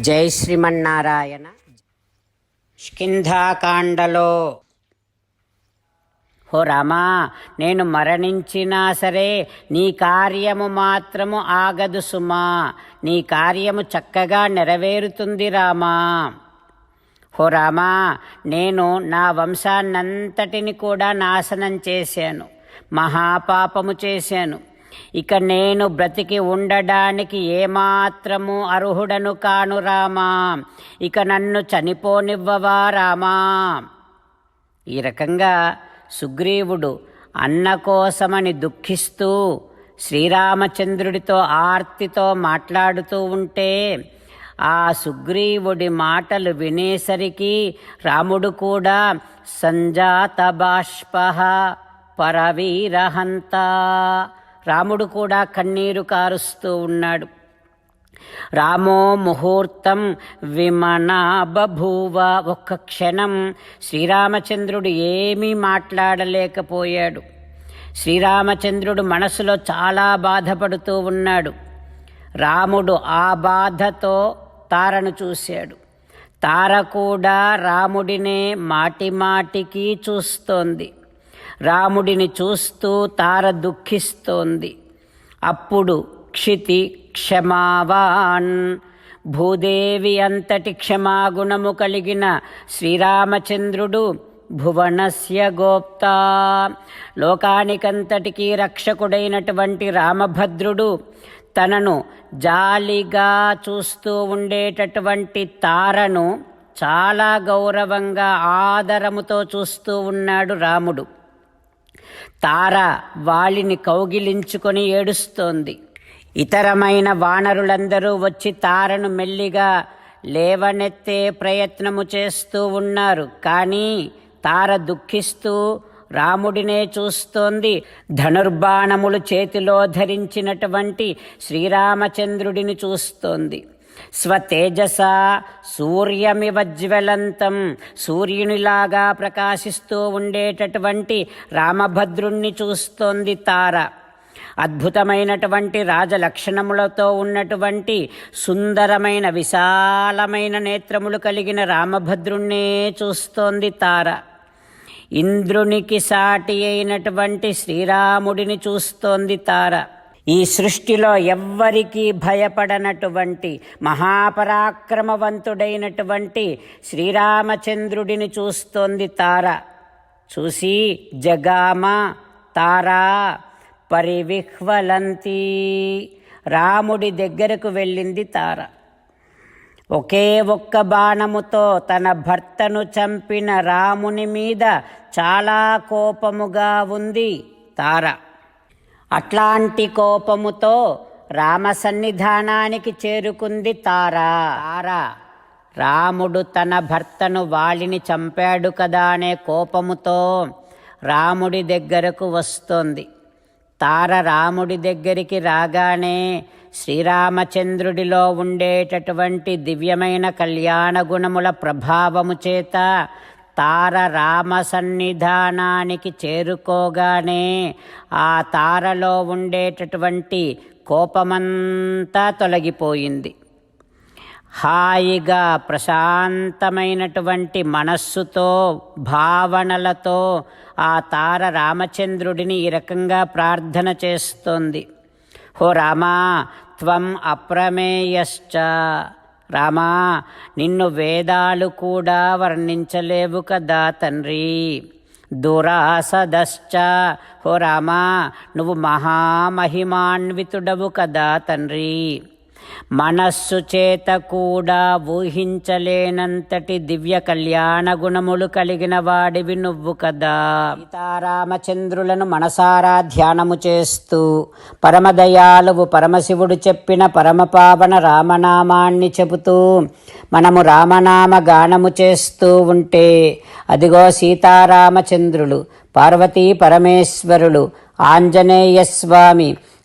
జై శ్రీమన్నారాయణ. స్కింధాకాండలో ఓ రమా నేను మరణించినా సరే నీ కార్యము మాత్రము ఆగదు సుమా. నీ కార్యము చక్కగా నెరవేరుతుంది రామా. ఓ రామా నేను నా వంశాన్నంతటిని కూడా నాశనం చేశాను. మహాపాపము చేశాను. ఇక నేను బ్రతికి ఉండడానికి ఏమాత్రము అర్హుడను కాను రామా. ఇక నన్ను చనిపోనివ్వవా రామా. ఈ రకంగా సుగ్రీవుడు అన్న కోసమని దుఃఖిస్తూ శ్రీరామచంద్రుడితో ఆర్తితో మాట్లాడుతూ ఉంటే ఆ సుగ్రీవుడి మాటలు వినేసరికి రాముడు కూడా సంజాత బాష్ప పరవీరహంతా. రాముడు కూడా కన్నీరు కారుస్తూ ఉన్నాడు. రామో ముహూర్తం విమనా బభూవ ఒక్క క్షణం శ్రీరామచంద్రుడు ఏమీ మాట్లాడలేకపోయాడు. శ్రీరామచంద్రుడు మనసులో చాలా బాధపడుతూ ఉన్నాడు. రాముడు ఆ బాధతో తారను చూశాడు. తార కూడా రాముడినే మాటి మాటికి చూస్తోంది. రాముడిని చూస్తూ తార దుఃఖిస్తోంది. అప్పుడు క్షితి క్షమావాన్. భూదేవి అంతటి క్షమాగుణము కలిగిన శ్రీరామచంద్రుడు భువనస్య గోప్త. లోకానికంతటికీ రక్షకుడైనటువంటి రామభద్రుడు తనను జాలిగా చూస్తూ ఉండేటటువంటి తారను చాలా గౌరవంగా ఆదరముతో చూస్తూ ఉన్నాడు రాముడు. తార వాలిని కౌగిలించుకొని ఏడుస్తోంది. ఇతరమైన వానరులందరూ వచ్చి తారను మెల్లిగా లేవనెత్తే ప్రయత్నము చేస్తూ ఉన్నారు. కానీ తార దుఃఖిస్తూ రాముడినే చూస్తోంది. ధనుర్బాణములు చేతిలో ధరించినటువంటి శ్రీరామచంద్రుడిని చూస్తోంది. స్వతేజస సూర్యమివ జ్వలంతం. సూర్యునిలాగా ప్రకాశిస్తూ ఉండేటటువంటి రామభద్రుణ్ణి చూస్తోంది తార. అద్భుతమైనటువంటి రాజలక్షణములతో ఉన్నటువంటి సుందరమైన విశాలమైన నేత్రములు కలిగిన రామభద్రుణ్ణే చూస్తోంది తార. ఇంద్రునికి సాటి అయినటువంటి శ్రీరాముడిని చూస్తోంది తార. ఈ సృష్టిలో ఎవ్వరికీ భయపడనటువంటి మహాపరాక్రమవంతుడైనటువంటి శ్రీరామచంద్రుడిని చూస్తోంది తార. చూసి జగామ తారా పరివిహ్వలంతి. రాముడి దగ్గరకు వెళ్ళింది తార. ఒకే ఒక్క బాణముతో తన భర్తను చంపిన రాముని మీద చాలా కోపముగా ఉంది తార. అట్లాంటి కోపముతో రామ సన్నిధానానికి చేరుకుంది తారా. తారా. రాముడు తన భర్తను వాలిని చంపాడు కదా అనే కోపముతో రాముడి దగ్గరకు వస్తోంది. తార రాముడి దగ్గరికి రాగానే శ్రీరామచంద్రుడిలో ఉండేటటువంటి దివ్యమైన కళ్యాణ గుణముల ప్రభావము చేత తార రామ సన్నిధానానికి చేరుకోగానే ఆ తారలో ఉండేటటువంటి కోపమంతా తొలగిపోయింది. హాయిగా ప్రశాంతమైనటువంటి మనస్సుతో భావనలతో ఆ తార రామచంద్రుడిని ఈ రకంగా ప్రార్థన చేస్తోంది. హో రామా త్వం అప్రమేయశ్చ రామా నిన్ను వేదాలు కూడా వర్ణించలేవు కదా తండ్రి. దురాసదశ్చ. ఓ రామా నువ్వు మహామహిమాన్వితుడవు కదా తండ్రి. మనస్సు చేత కూడా ఊహించలేనంతటి దివ్య కళ్యాణ గుణములు కలిగిన వాడివి నువ్వు కదా. సీతారామచంద్రులను మనసారా ధ్యానము చేస్తూ పరమదయాలువు పరమశివుడు చెప్పిన పరమపావన రామనామాన్ని చెబుతూ మనము రామనామ గానము చేస్తూ ఉంటే అదిగో సీతారామచంద్రులు పార్వతీ పరమేశ్వరులు ఆంజనేయ స్వామి